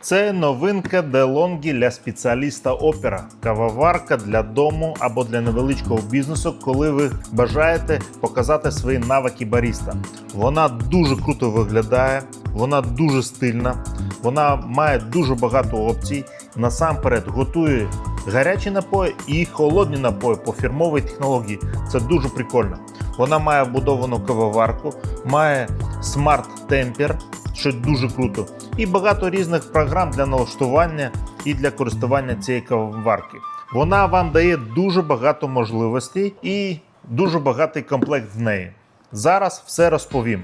Це новинка DeLonghi для спеціаліста опера. Кавоварка для дому або для невеличкого бізнесу, коли ви бажаєте показати свої навики баріста. Вона дуже круто виглядає, вона дуже стильна, вона має дуже багато опцій. Насамперед готує гарячі напої і холодні напої по фірмовій технології. Це дуже прикольно. Вона має вбудовану кавоварку, має смарт-темпер, що дуже круто, і багато різних програм для налаштування і для користування цієї кавоварки. Вона вам дає дуже багато можливостей і дуже багатий комплект в неї. Зараз все розповім.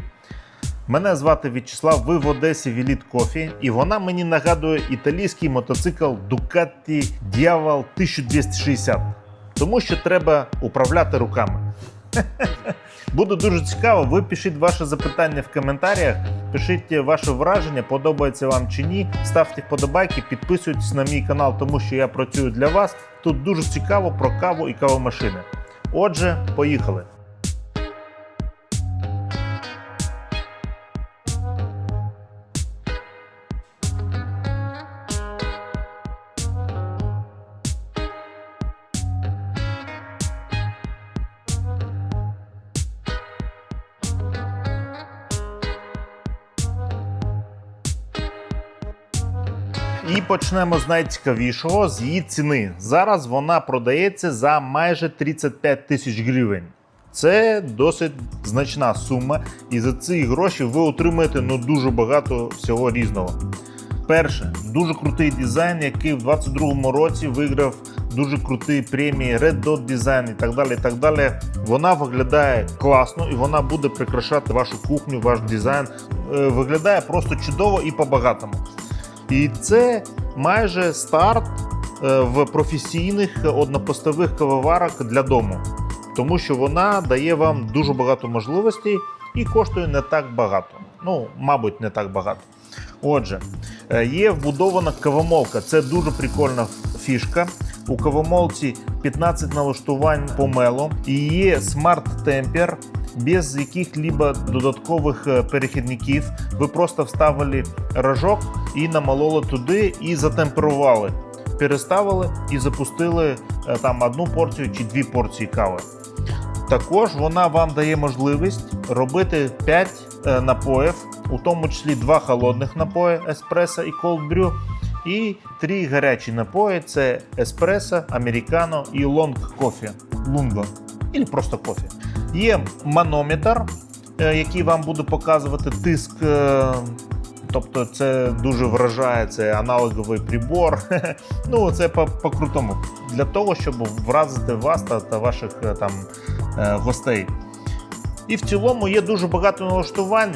Мене звати В'ячеслав, ви в Одесі Віліт Кофі, і вона мені нагадує італійський мотоцикл Ducati Diaval 1260. Тому що треба управляти руками. Буде дуже цікаво. Ви пишіть ваше запитання в коментарях, пишіть ваше враження, подобається вам чи ні. Ставте вподобайки, підписуйтесь на мій канал, тому що я працюю для вас. Тут дуже цікаво про каву і кавомашини. Отже, поїхали. Почнемо з найцікавішого з її ціни. Зараз вона продається за майже 35 тисяч гривень. Це досить значна сума, і за ці гроші ви отримаєте ну, дуже багато всього різного. Перше, дуже крутий дизайн, який в 22-му році виграв дуже круті премії Red Dot Design і так далі. і так далі. Вона виглядає класно і вона буде прикрашати вашу кухню, ваш дизайн. Е, Виглядає просто чудово і по-багатому. І це майже старт е, в професійних однопостових кавоварок для дому, тому що вона дає вам дуже багато можливостей і коштує не так багато. Ну, мабуть, не так багато. Отже, е, є вбудована кавомолка. Це дуже прикольна фішка. У кавомолці 15 налаштувань помелу і є смарт-темпер без яких-либо додаткових е, перехідників. Ви просто вставили рожок і намололи туди і затемперували. Переставили і запустили е, там одну порцію чи дві порції кави. Також вона вам дає можливість робити 5 е, напоїв, у тому числі 2 холодних напої еспресо і brew, і 3 гарячі напої це еспресо, американо і лонг кофе. Лунго. Або просто кофе. Є манометр, е, який вам буде показувати тиск. е, Тобто це дуже вражає, це аналоговий прибор. ну це по- по-крутому. Для того, щоб вразити вас та, та ваших е, там гостей. І в цілому є дуже багато налаштувань.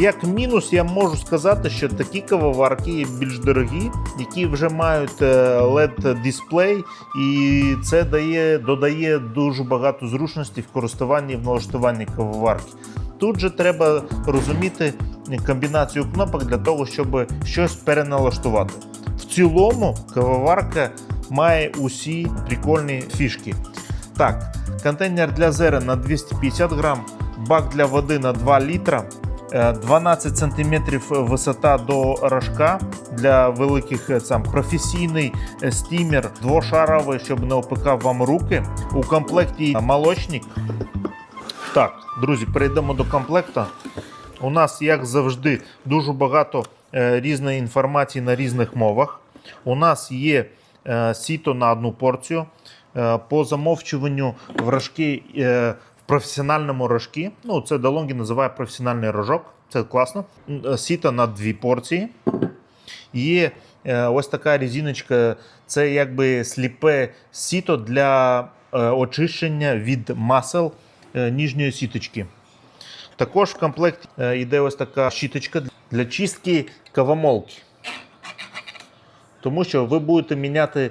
Як мінус, я можу сказати, що такі кавоварки є більш дорогі, які вже мають е, led дисплей, і це дає, додає дуже багато зручностей в користуванні і в налаштуванні кавоварки. Тут же треба розуміти комбінацію кнопок для того, щоб щось переналаштувати. В цілому кавоварка має усі прикольні фішки. Так, контейнер для зерен на 250 грам, бак для води на 2 літра, 12 см висота до рожка для великих е, сам професійний е, стімер двошаровий, щоб не опикав вам руки. У комплекті молочник. Так, друзі, перейдемо до комплекту. У нас, як завжди, дуже багато е, різної інформації на різних мовах. У нас є е, сіто на одну порцію. Е, по замовчуванню в рожки е, професіональному рожки. Ну, це DeLonghi називає професіональний рожок. Це класно. Е, на дві порції. Є е, ось така резиночка, це якби сліпе сіто для е, очищення від масел ніжньої сіточки. Також в комплекті е, йде ось така щіточка для чистки кавомолки. Тому що ви будете міняти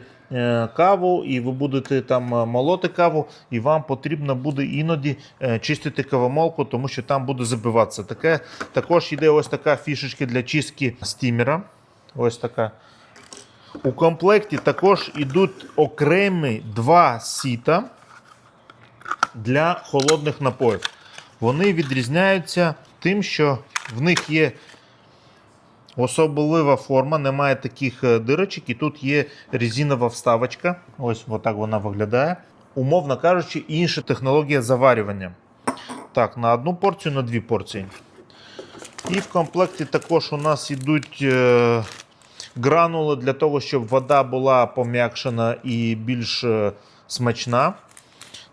каву, і ви будете там е, молоти каву, і вам потрібно буде іноді е, чистити кавомолку, тому що там буде забиватися. Таке, також йде ось така фішечка для чистки стімера. Ось така. У комплекті також йдуть окремі два сіта для холодних напоїв. Вони відрізняються тим, що в них є Особлива форма, немає таких е, дирочок, і тут є резинова вставочка. Ось отак вона виглядає. Умовно кажучи, інша технологія заварювання. Так, на одну порцію, на дві порції. І в комплекті також у нас йдуть е, гранули для того, щоб вода була пом'якшена і більш е, смачна.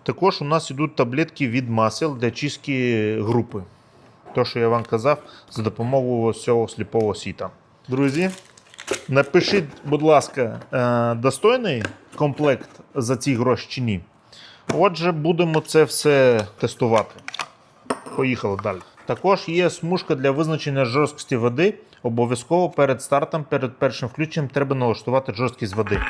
Також у нас йдуть таблетки від масел для чистки групи. То, що я вам казав, за допомогою цього сліпого сіта. Друзі, напишіть, будь ласка, е, достойний комплект за ці гроші чи ні. Отже, будемо це все тестувати. Поїхали далі. Також є смужка для визначення жорсткості води. Обов'язково перед стартом, перед першим включенням треба налаштувати жорсткість води.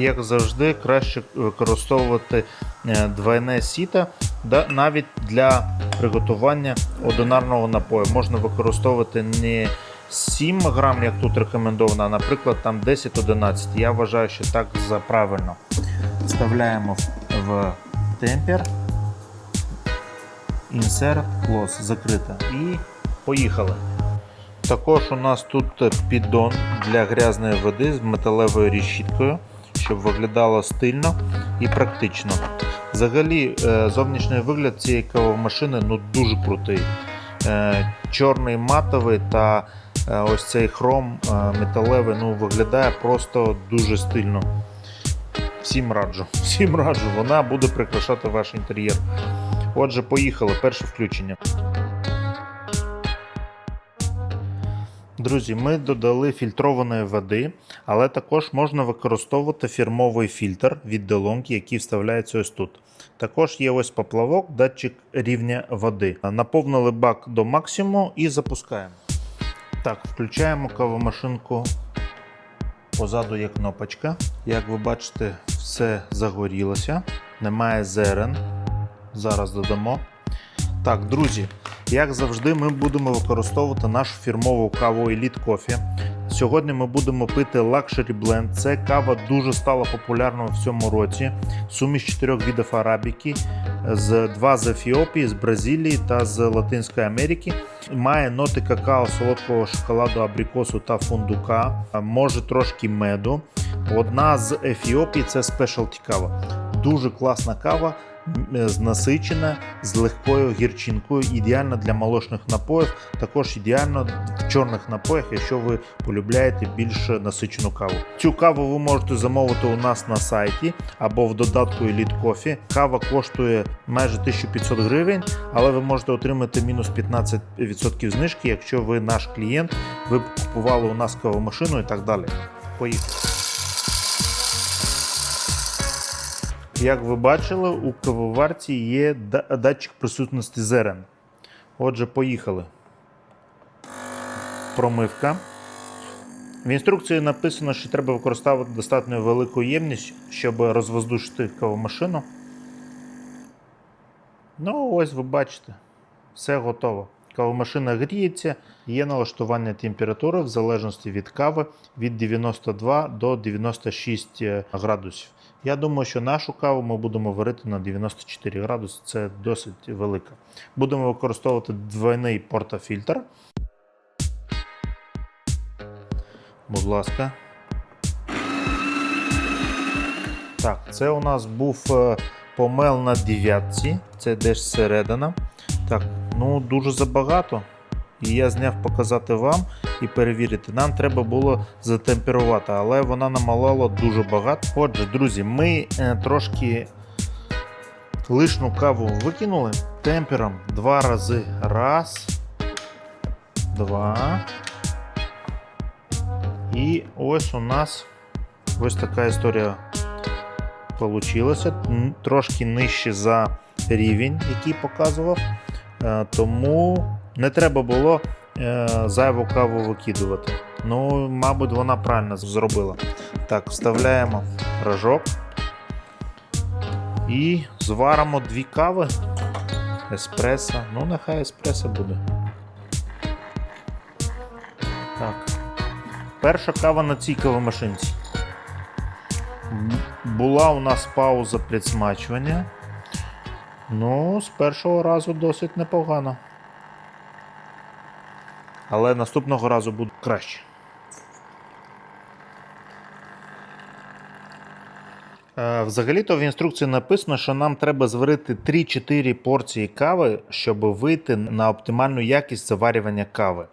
Як завжди, краще використовувати е, двойне сіто навіть для приготування одинарного напою. Можна використовувати не 7 грам, як тут рекомендовано, а наприклад там 10-11. Я вважаю, що так за правильно. Вставляємо в- темпер. Insert, close, закрито. І поїхали. Також у нас тут піддон для грязної води з металевою решіткою, щоб виглядало стильно і практично. Взагалі, е, зовнішній вигляд цієї кавомашини ну, дуже крутий. Е, Чорний матовий та е, ось цей хром металевий ну, виглядає просто дуже стильно. Всім раджу, всім раджу, вона буде прикрашати ваш інтер'єр. Отже, поїхали. Перше включення. Друзі, ми додали фільтрованої води, але також можна використовувати фірмовий фільтр від DeLonghi, який вставляється ось тут. Також є ось поплавок, датчик рівня води. Наповнили бак до максимуму і запускаємо. Так, включаємо кавомашинку. Позаду є кнопочка. Як ви бачите, все загорілося. Немає зерен. Зараз додамо. Так, друзі, як завжди, ми будемо використовувати нашу фірмову каву Elite Coffee. Сьогодні ми будемо пити Luxury Blend. Це кава дуже стала популярною в цьому році. Суміш чотирьох видів арабіки, з два з Ефіопії, з Бразилії та з Латинської Америки. Має ноти какао, солодкого шоколаду, абрикосу та фундука. Може трошки меду. Одна з Ефіопії це спешалті кава. Дуже класна кава. М, Насичена з легкою гірчинкою, ідеально для молочних напоїв, також ідеально в чорних напоях, якщо ви полюбляєте більш насичену каву. Цю каву ви можете замовити у нас на сайті або в додатку Elite Coffee. Кава коштує майже 1500 гривень, але ви можете отримати мінус 15% знижки, якщо ви наш клієнт, ви купували у нас кавомашину і так далі. Поїхали. Як ви бачили, у кавоварці є датчик присутності зерен. Отже, поїхали. Промивка. В інструкції написано, що треба використовувати достатньо велику ємність, щоб розвоздушити кавомашину. Ну, ось ви бачите, все готово. Кавомашина гріється, є налаштування температури в залежності від кави від 92 до 96 градусів. Я думаю, що нашу каву ми будемо варити на 94 градуси, це досить велика. Будемо використовувати двойний портофільтр. Будь ласка. Так, це у нас був е, помел на дев'ятці, це десь середина. Так, ну дуже забагато. І я зняв показати вам і перевірити. Нам треба було затемперувати, але вона намалала дуже багато. Отже, друзі, ми е, трошки лишню каву викинули темпером два рази. Раз, два. І ось у нас ось така історія получилася. Трошки нижче за рівень, який показував. Е, Тому не треба було зайву каву викидувати. Ну, мабуть, вона правильно зробила. Так, вставляємо рожок і зваримо дві кави. Еспресо. Ну, нехай еспресо буде. Так. Перша кава на цій кавомашинці. Була у нас пауза підсмачування. Ну, з першого разу досить непогано. Але наступного разу буде краще. Е, Взагалі-то в інструкції написано, що нам треба зварити 3-4 порції кави, щоб вийти на оптимальну якість заварювання кави.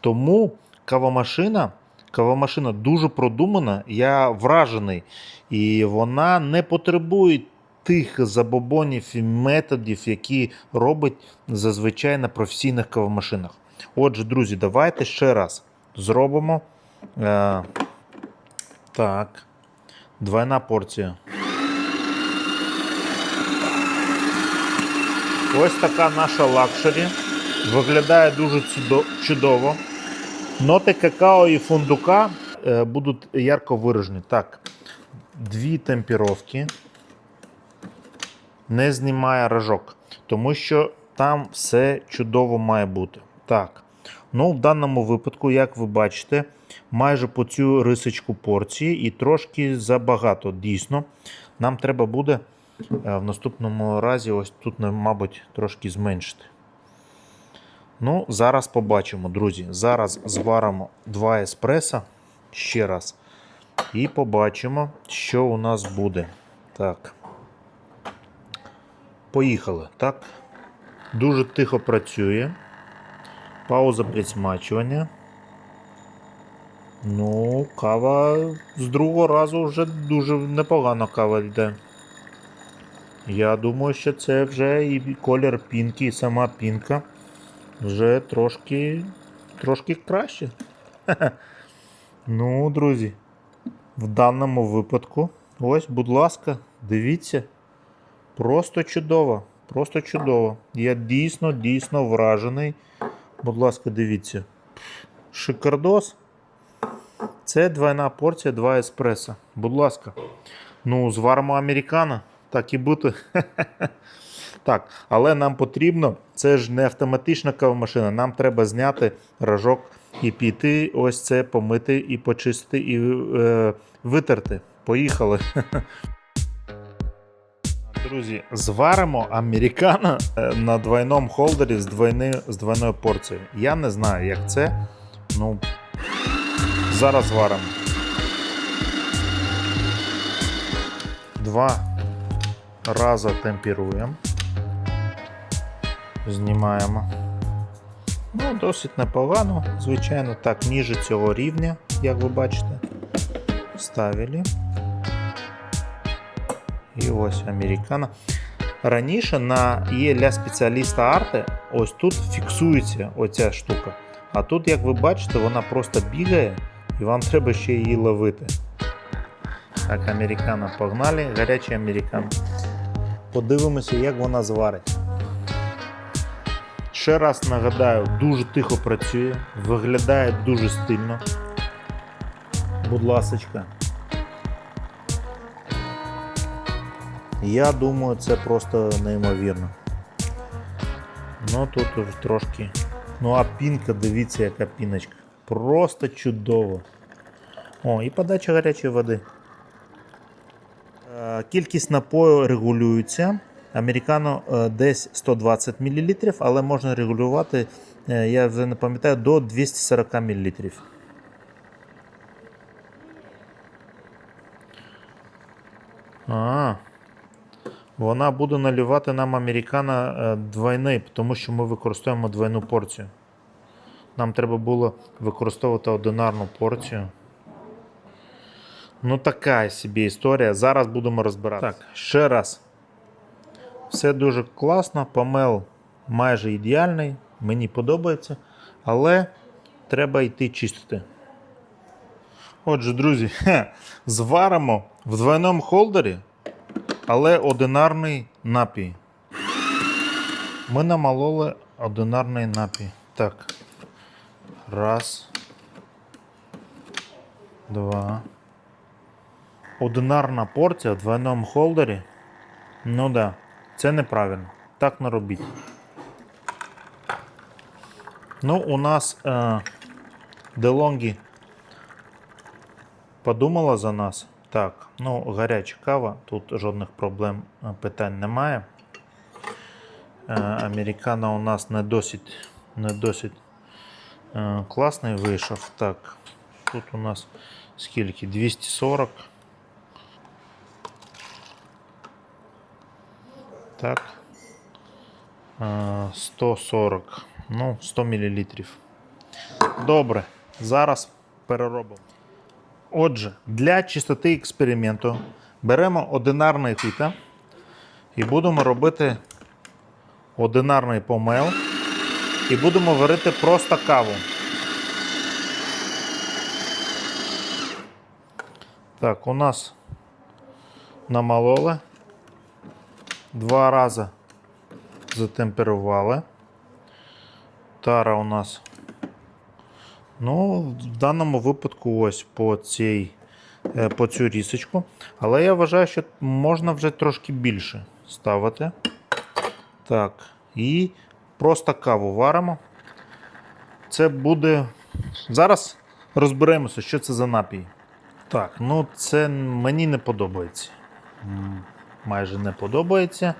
Тому кавомашина, кавомашина дуже продумана, я вражений, і вона не потребує тих забобонів і методів, які робить зазвичай на професійних кавомашинах. Отже, друзі, давайте ще раз зробимо. Е, так. Двойна порція. Ось така наша лакшері. Виглядає дуже чудо- чудово. Ноти какао і фундука е, будуть ярко виражені. Так, дві темпіровки. Не знімає рожок, тому що там все чудово має бути. Так. Ну, в даному випадку, як ви бачите, майже по цю рисочку порції і трошки забагато. Дійсно, нам треба буде е, в наступному разі, ось тут, мабуть, трошки зменшити. Ну, зараз побачимо, друзі. Зараз зваримо два еспреса ще раз. І побачимо, що у нас буде. Так. Поїхали. Так. Дуже тихо працює. Пауза підсмачування. Ну, кава з другого разу вже дуже непогано кава йде. Я думаю, що це вже і колір пінки, і сама пінка вже трошки, трошки краще. Ну, друзі, в даному випадку, ось, будь ласка, дивіться. Просто чудово. Просто чудово. Я дійсно, дійсно вражений. Будь ласка, дивіться. Шикардос. Це двойна порція, два еспресо. Будь ласка. Ну, зваримо американо. Так і бути. Так, але нам потрібно, це ж не автоматична кавомашина. Нам треба зняти рожок і піти, ось це помити і почистити, і е, витерти. Поїхали. Друзі, зваримо американо е, на двойному холдері з, двойни, з двойною порцією. Я не знаю, як це. Ну, зараз зваримо. Два рази темперуємо. Знімаємо. Ну, досить непогано, звичайно, так, ніже цього рівня, як ви бачите. Ставили. І ось американо. Раніше на є для спеціаліста арти, ось тут фіксується оця штука. А тут, як ви бачите, вона просто бігає і вам треба ще її ловити. Так, американо погнали, гарячий американо. Подивимося, як вона зварить. Ще раз нагадаю, дуже тихо працює, виглядає дуже стильно. Будь ласочка. Я думаю, це просто неймовірно. Ну тут трошки. Ну а пінка, дивіться, яка піночка. Просто чудово. О, і подача гарячої води. Е, Кількість напою регулюється. Американо е, десь 120 мл, але можна регулювати, е, я вже не пам'ятаю, до 240 мл. А, вона буде наливати нам американо е, двойний, тому що ми використовуємо двойну порцію. Нам треба було використовувати одинарну порцію. Ну, така собі історія. Зараз будемо розбиратися. Так, ще раз. Все дуже класно, помел майже ідеальний, мені подобається, але треба йти чистити. Отже, друзі, зваримо в двойному холдері, але одинарний напій. Ми намалоли одинарний напій. Так. Раз. Два. Одинарна порція в двойному холдері. Ну да, це неправильно. Так не робіть. Ну, у нас е, DeLonghi подумала за нас. Так, ну, гаряча кава, тут жодних проблем, е, питань немає. Е, американо у нас не досить, не досить Е, Класний вийшов. Так, тут у нас скільки? 240. Так. Е, 140. Ну, 100 мл. Добре. Зараз переробимо. Отже, для чистоти експерименту беремо одинарний фіта і будемо робити одинарний помел. І будемо варити просто каву. Так, у нас намололи. Два рази затемперували. Тара у нас. Ну, в даному випадку ось по цій е, по цю рісочку. Але я вважаю, що можна вже трошки більше ставити. Так, і просто каву варимо. Це буде. Зараз розберемося, що це за напій. Так, ну це мені не подобається. Майже не подобається.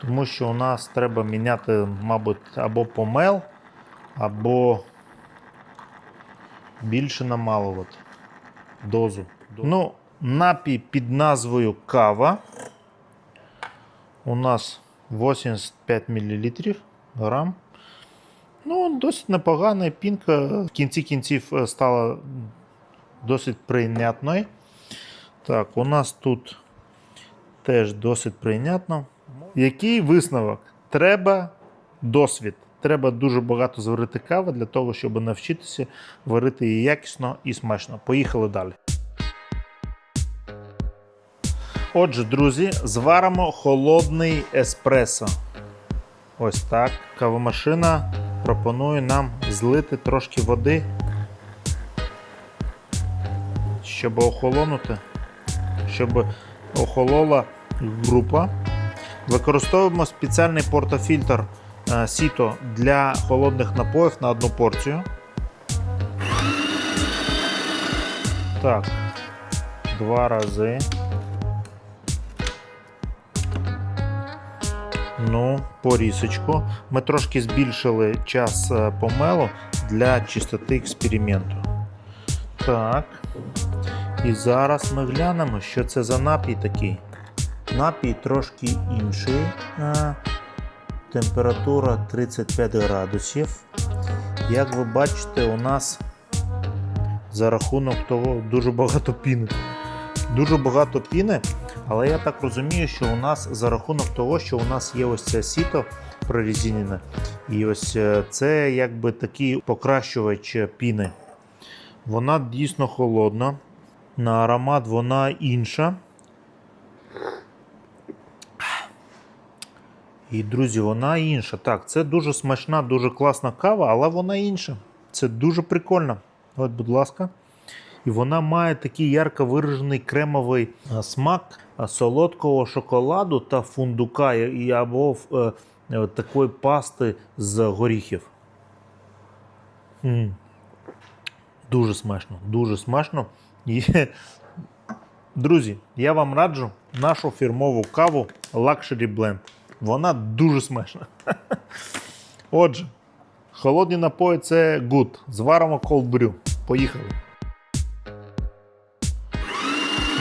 Тому що у нас треба міняти, мабуть, або помел, або більше намалувати дозу. Ну, напій під назвою кава. У нас 85 мл грам. Ну, досить непогана пінка. В кінці кінців е, стала досить прийнятною. Так, у нас тут теж досить прийнятно. Який висновок? Треба досвід. Треба дуже багато зварити кави для того, щоб навчитися варити її якісно і смачно. Поїхали далі. Отже, друзі, зваримо холодний еспресо. Ось так. Кавомашина пропонує нам злити трошки води, щоб охолонути, щоб охолола група. Використовуємо спеціальний портофільтр сіто для холодних напоїв на одну порцію. Так, два рази. Ну, порісочку. Ми трошки збільшили час е, помелу для чистоти експерименту. Так. І зараз ми глянемо, що це за напій такий. Напій трошки інший. Температура 35 градусів. Як ви бачите, у нас за рахунок того дуже багато піни. Дуже багато піни, але я так розумію, що у нас за рахунок того, що у нас є ось це сіто прорізінене, і ось е, це якби такий покращувач піни. Вона дійсно холодна. На аромат вона інша. І, друзі, вона інша. Так, це дуже смачна, дуже класна кава, але вона інша. Це дуже прикольно. От, будь ласка. І вона має такий ярко виражений кремовий е, смак е, солодкого шоколаду та фундука, або е, е, такої пасти з горіхів. М. Дуже смачно, дуже смачно. І, друзі, я вам раджу нашу фірмову каву Luxury Blend. Вона дуже смачна. Отже, холодні напої це good. Зваримо brew. Поїхали.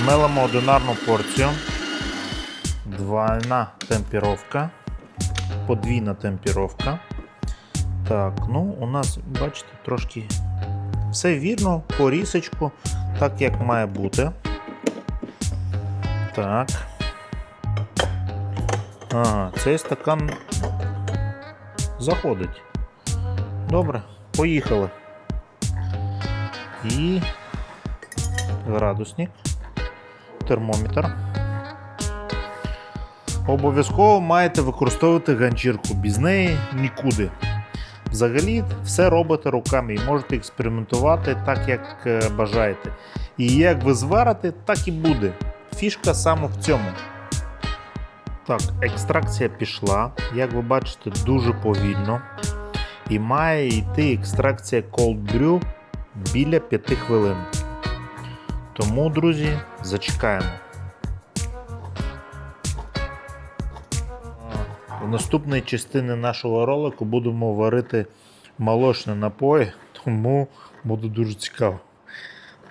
Мелимо одинарну порцію. Двойна темпіровка. Подвійна темпіровка. Так, ну у нас, бачите, трошки все вірно, по рісочку, так як має бути. Так. Ага, цей стакан заходить. Добре, поїхали. І градусник, термометр. Обов'язково маєте використовувати ганчірку, без неї нікуди. Взагалі, все робите руками і можете експериментувати так, як е, бажаєте. І як ви зварите, так і буде. Фішка саме в цьому. Так, екстракція пішла. Як ви бачите, дуже повільно. І має йти екстракція Cold Brew біля 5 хвилин. Тому, друзі, зачекаємо. В наступній частині нашого ролику будемо варити молочні напої, Тому буде дуже цікаво.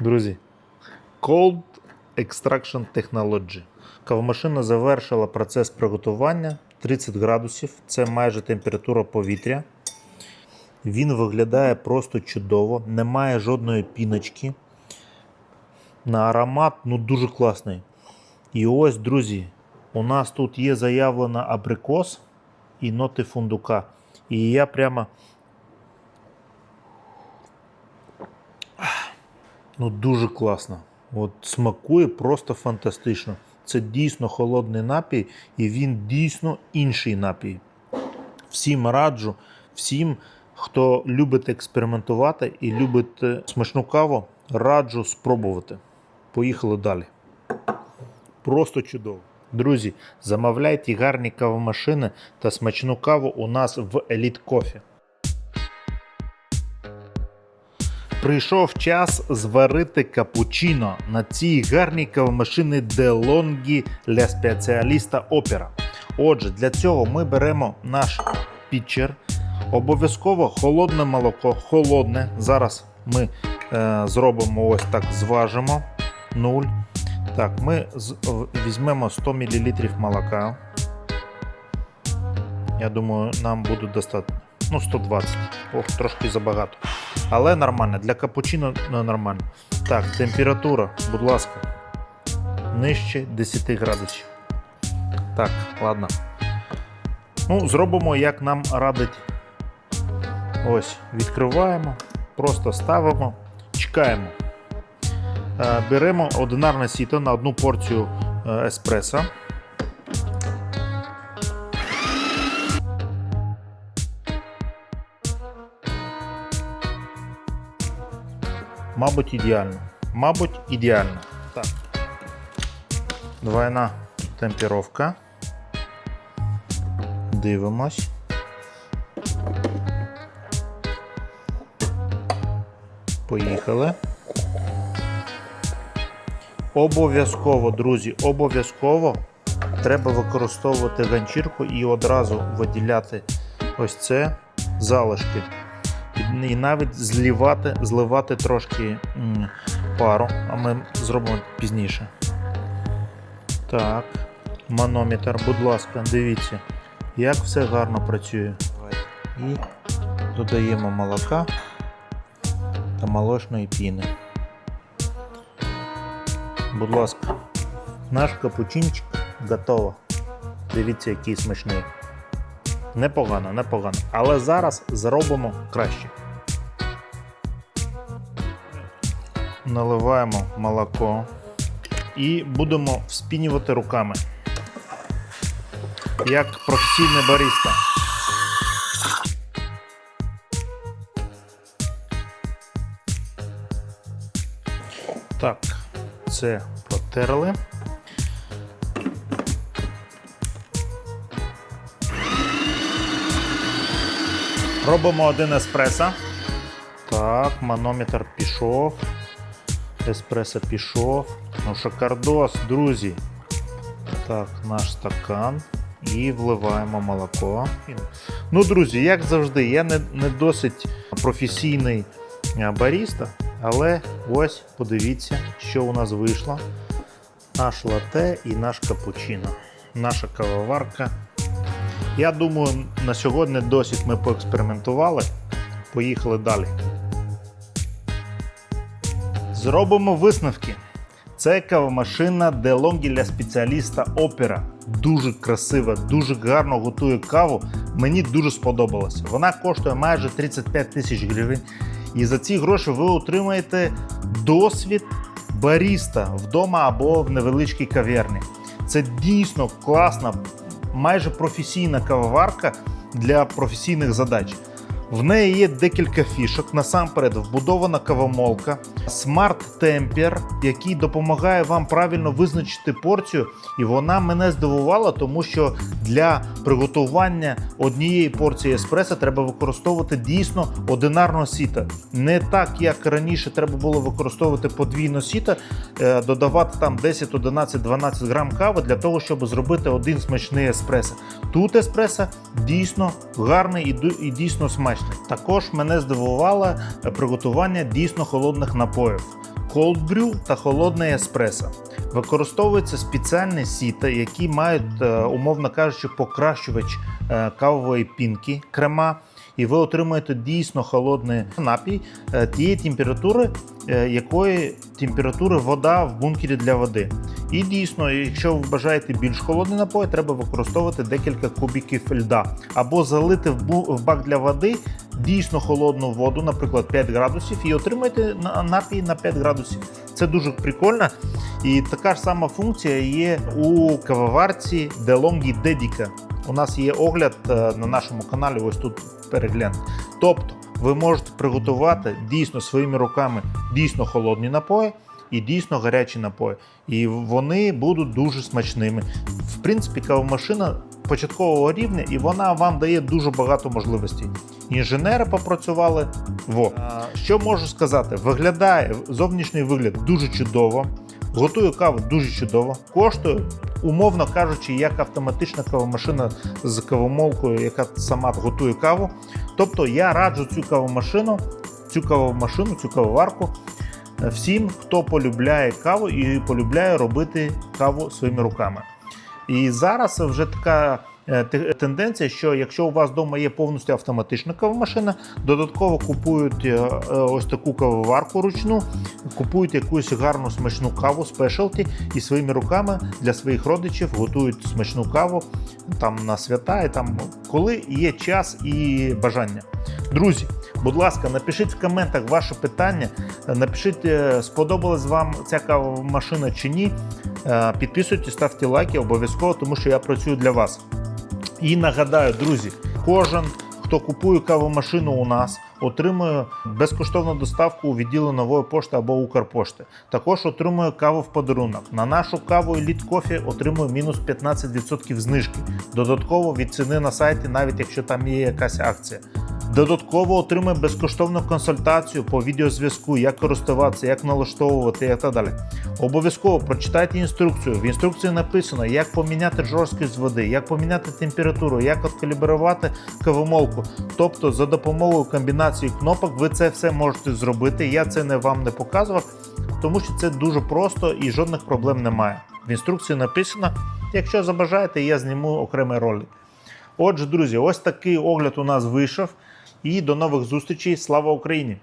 Друзі, Cold Extraction Technology. Кавомашина завершила процес приготування 30 градусів. Це майже температура повітря. Він виглядає просто чудово, немає жодної піночки. На аромат ну дуже класний. І ось, друзі, у нас тут є заявлено абрикос і ноти фундука. І я прямо. Ну, дуже класно. От смакує просто фантастично. Це дійсно холодний напій, і він дійсно інший напій. Всім раджу, всім, хто любить експериментувати і любить е, смачну каву, раджу спробувати. Поїхали далі. Просто чудово. Друзі, замовляйте гарні кавомашини та смачну каву у нас в Elite Coffee. Прийшов час зварити капучино на цій гарній кавомашині DeLonghi для спеціаліста Opera. Отже, для цього ми беремо наш пітчер. Обов'язково холодне молоко, холодне. Зараз ми е, зробимо ось так, зважимо 0. Так, ми візьмемо 100 мл молока. Я думаю, нам буде достатньо. Ну, 120. Ох, трошки забагато. Але нормально, для капучино ну, нормально. Так, температура, будь ласка, нижче 10 градусів. Так, ладно. Ну, зробимо, як нам радить. Ось, відкриваємо, просто ставимо, чекаємо. Е, Беремо одинарне сіто на одну порцію е, еспресо. Мабуть, ідеально. Мабуть, ідеально. Так. Двойна темпіровка. Дивимось. Поїхали. Обов'язково, друзі, обов'язково треба використовувати ганчірку і одразу виділяти ось це залишки. І- навіть зливати, зливати трошки пару, а ми зробимо пізніше. Так, манометр, будь ласка, дивіться, як все гарно працює. І додаємо молока та молочної піни. Будь ласка, наш капучинчик готово. Дивіться, який смачний. Непогано, непогано. Але зараз зробимо краще. Наливаємо молоко і будемо вспінювати руками. Як професійний бариста. Так, це протерли. Робимо один еспресо. Так, манометр пішов. Еспресо пішов. Ну, шокардос, друзі. Так, наш стакан. І вливаємо молоко. Ну, друзі, як завжди, я не, не досить професійний баріста, але ось подивіться, що у нас вийшло. Наш лате і наш капучино. Наша кавоварка. Я думаю, на сьогодні досить ми поекспериментували. Поїхали далі. Зробимо висновки. Це кавомашина DeLonghi для спеціаліста Opera. Дуже красива, дуже гарно готує каву. Мені дуже сподобалося. Вона коштує майже 35 тисяч гривень. І за ці гроші ви отримаєте досвід баріста вдома або в невеличкій кав'ярні. Це дійсно класна, майже професійна кавоварка для професійних задач. В неї є декілька фішок. Насамперед, вбудована кавомолка, смарт темпер, який допомагає вам правильно визначити порцію. І вона мене здивувала, тому що для приготування однієї порції еспресо треба використовувати дійсно одинарного сіта. Не так, як раніше треба було використовувати подвійно сіта, е, додавати там 10, 11, 12 грам кави для того, щоб зробити один смачний еспресо. Тут еспресо дійсно гарний і дійсно смачний. Смачний. Також мене здивувало приготування дійсно холодних напоїв. Cold brew та холодне еспресо. Використовуються спеціальні сіта, які мають, е, умовно кажучи, покращувач е, кавової пінки крема, і ви отримуєте дійсно холодний напій е, тієї температури, е, якої температури вода в бункері для води. І дійсно, якщо ви бажаєте більш холодний напій, треба використовувати декілька кубиків льда або залити в бак для води дійсно холодну воду, наприклад, 5 градусів, і отримаєте напій на 5 градусів. Це дуже прикольно. І така ж сама функція є у кавоварці DeLonghi Dedica. У нас є огляд е, на нашому каналі, ось тут перегляньте. Тобто ви можете приготувати дійсно своїми руками дійсно холодні напої і дійсно гарячі напої. І вони будуть дуже смачними. В принципі, кавомашина початкового рівня, і вона вам дає дуже багато можливостей. Інженери попрацювали. Во. Що можу сказати? Виглядає зовнішній вигляд дуже чудово. Готую каву дуже чудово. Коштує, умовно кажучи, як автоматична кавомашина з кавомолкою, яка сама готує каву. Тобто я раджу цю кавомашину, цю кавомашину, цю кавоварку е, всім, хто полюбляє каву і полюбляє робити каву своїми руками. І зараз вже така тенденція, що якщо у вас вдома є повністю автоматична кавомашина, додатково купують е, е, ось таку кавоварку ручну, купують якусь гарну смачну каву спешалті і своїми руками для своїх родичів готують смачну каву там на свята, і там коли є час і бажання. Друзі, будь ласка, напишіть в коментах ваше питання. Напишіть, е, сподобалась вам ця кавомашина чи ні. Е, Підписуйтесь, ставте лайки обов'язково, тому що я працюю для вас. І нагадаю, друзі, кожен, хто купує кавомашину у нас, отримує безкоштовну доставку у відділу нової пошти або Укрпошти. Також отримує каву в подарунок. На нашу каву Elite Coffee отримує мінус 15% знижки. Додатково від ціни на сайті, навіть якщо там є якась акція. Додатково отримує безкоштовну консультацію по відеозв'язку, як користуватися, як налаштовувати і так далі. Обов'язково прочитайте інструкцію. В інструкції написано, як поміняти жорсткість води, як поміняти температуру, як откалібрувати кавомолку. Тобто, за допомогою комбінації кнопок ви це все можете зробити. Я це не вам не показував, тому що це дуже просто і жодних проблем немає. В інструкції написано, якщо забажаєте, я зніму окремий ролик. Отже, друзі, ось такий огляд у нас вийшов. І до нових зустрічей. Слава Україні!